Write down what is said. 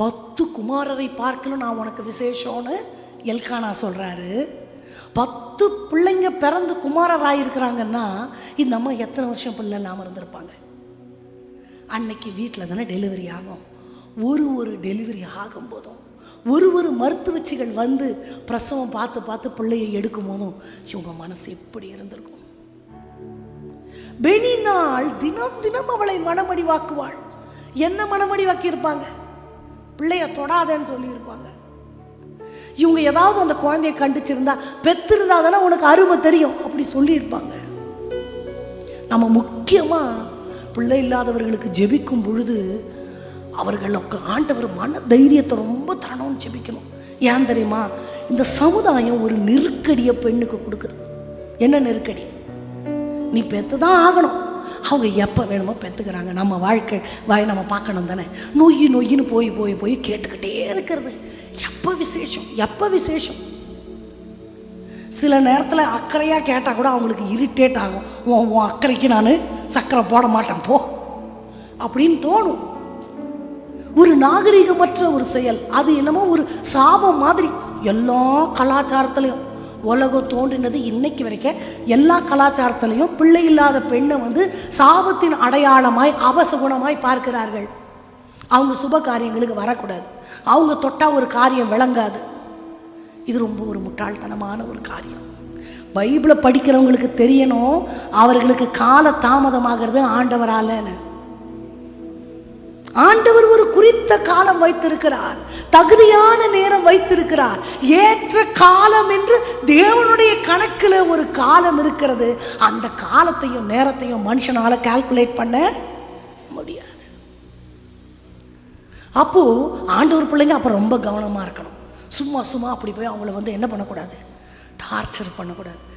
பத்து குமாரரை பார்க்கணும் நான் உனக்கு விசேஷம்னு எல்கானா சொல்கிறாரு பத்து பிள்ளைங்க பிறந்து குமாரராயிருக்கிறாங்கன்னா இந்த அம்மா எத்தனை வருஷம் பிள்ளை இல்லாமல் இருந்திருப்பாங்க? அன்னைக்கு வீட்டில் தானே டெலிவரி ஆகும். ஒரு ஒரு டெலிவரி ஆகும்போதும் ஒரு ஒரு மருத்துவச்சிகள் வந்து பிரசவம் பார்த்து பார்த்து பிள்ளையை எடுக்கும் போதும் இவங்க மனசு எப்படி இருந்திருக்கும்? பெனினாள் தினம் தினம் அவளை மனமடிவாக்குவாள். என்ன மனமடிவாக்கி இருப்பாங்க பிள்ளைய தொடாதேன்னு சொல்லியிருப்பாங்க. இவங்க ஏதாவது அந்த குழந்தைய கண்டிச்சிருந்தா பெத்திருந்தா தானே உனக்கு அருமை தெரியும் அப்படி சொல்லியிருப்பாங்க. நம்ம முக்கியமாக பிள்ளை இல்லாதவர்களுக்கு ஜெபிக்கும் பொழுது அவர்களுக்கு ஆண்டவர் மன தைரியத்தை ரொம்ப தரணும்னு ஜெபிக்கணும். ஏன் தெரியுமா? இந்த சமுதாயம் ஒரு நெருக்கடியை பெண்ணுக்கு கொடுக்குது. என்ன நெருக்கடி? நீ பெற்று தான் ஆகணும். அவங்க எப்போ வேணுமோ பெற்றுக்கிறாங்க நம்ம வாழ்க்கை வாய் நம்ம பார்க்கணும் தானே. நொய் நொய்ன்னு போய் போய் போய் கேட்டுக்கிட்டே இருக்கிறது. எப்போ விசேஷம்? எப்போ விசேஷம்? சில நேரத்தில் அக்கறையாக கேட்டால் கூட அவங்களுக்கு இரிட்டேட் ஆகும். உன் உன் அக்கறைக்கு நான் சக்கரை போட மாட்டேன் போ. அப்படின்னு தோணும். ஒரு நாகரீகமற்ற ஒரு செயல். அது என்னமோ ஒரு சாபம் மாதிரி எல்லா கலாச்சாரத்துலேயும். உலகம் தோன்றினது இன்னைக்கு வரைக்கும் எல்லா கலாச்சாரத்திலையும் பிள்ளை இல்லாத பெண்ணை வந்து சாபத்தின் அடையாளமாய் அவசகுணமாய் பார்க்கிறார்கள். அவங்க சுப காரியங்களுக்கு வரக்கூடாது. அவங்க தொட்டால் ஒரு காரியம் விளங்காது. இது ரொம்ப ஒரு முட்டாள்தனமான ஒரு காரியம். பைபிளை படிக்கிறவங்களுக்கு தெரியணும் அவர்களுக்கு கால தாமதமாகிறது ஆண்டவராலன்னு. ஆண்டவர் ஒரு குறித்த காலம் வைத்திருக்கிறார். தகுதியான நேரம் வைத்திருக்கிறார். ஏற்ற காலம் என்று தேவனுடைய கணக்கில் ஒரு காலம் இருக்கிறது. அந்த காலத்தையும் நேரத்தையும் மனுஷனால கால்குலேட் பண்ண முடியாது. அப்போ ஆண்டவர் பிள்ளைங்க அப்போ ரொம்ப கவனமாக இருக்கணும். சும்மா சும்மா அப்படி போய் அவங்கள வந்து என்ன பண்ணக்கூடாது? டார்ச்சர் பண்ணக்கூடாது.